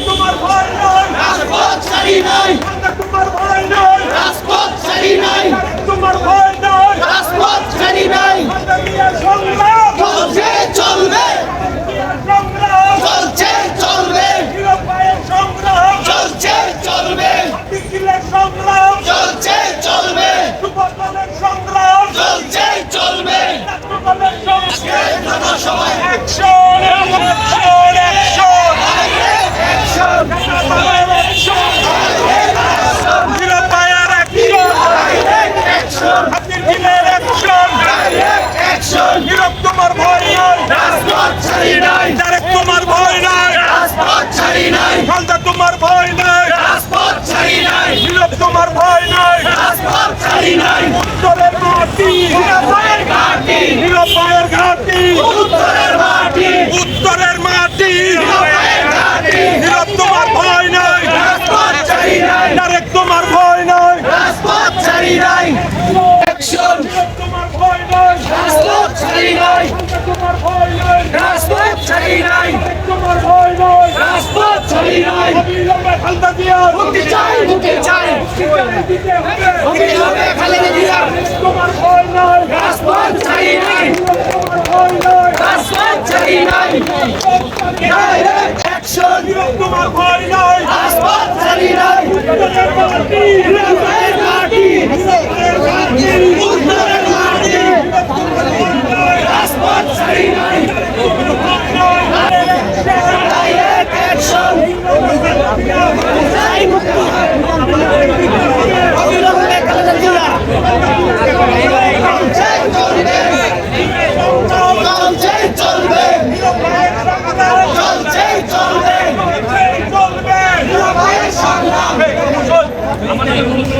তোমার ভয় নয় রাজপথ ছাড়ি তোমার ভয় নয় রাজপথ ছাড়ি নাই। তোমার ভয় নয় রাজপথ ছাড়ি নাই। সংগ্রাম। চলছে চলবে। চলছে চলবে। সংগ্রাম। চলছে চলবে। সংগ্রাম। চলছে চলবে। সংগ্রাম। চলছে চলবে। সবাই একশো আমার ভয় নাই। রাজপথ নাই উত্তরের মাটি নিরাপয়ের ঘাটি। নিরাপয়ের ঘাটি। উত্তরের মাটি। উত্তরের মাটি তোমার ভয় নাই। রাজপথ চাই নাই ডাইরেক্ট তোমার ভয় নাই। রাজপথ খালি নাই অ্যাকশন তোমার ভয় নাই। রাজপথ নাই তোমার ভয় নাই। রাজপথ নাই তোমার ভয় নাই। রাজপথ নাই মুক্তি চাই পার্টি ভয় মাটি উত্তরের মাটি রাজপথ ছাড়ি নাই ডাইরেক্ট অ্যাকশন চাই মুক্তি অবিলম্বে খালেদা জিয়া চলছে চলবে চলছে চলবে চলবে নিরভয়ের সংগ্রাম আমাদের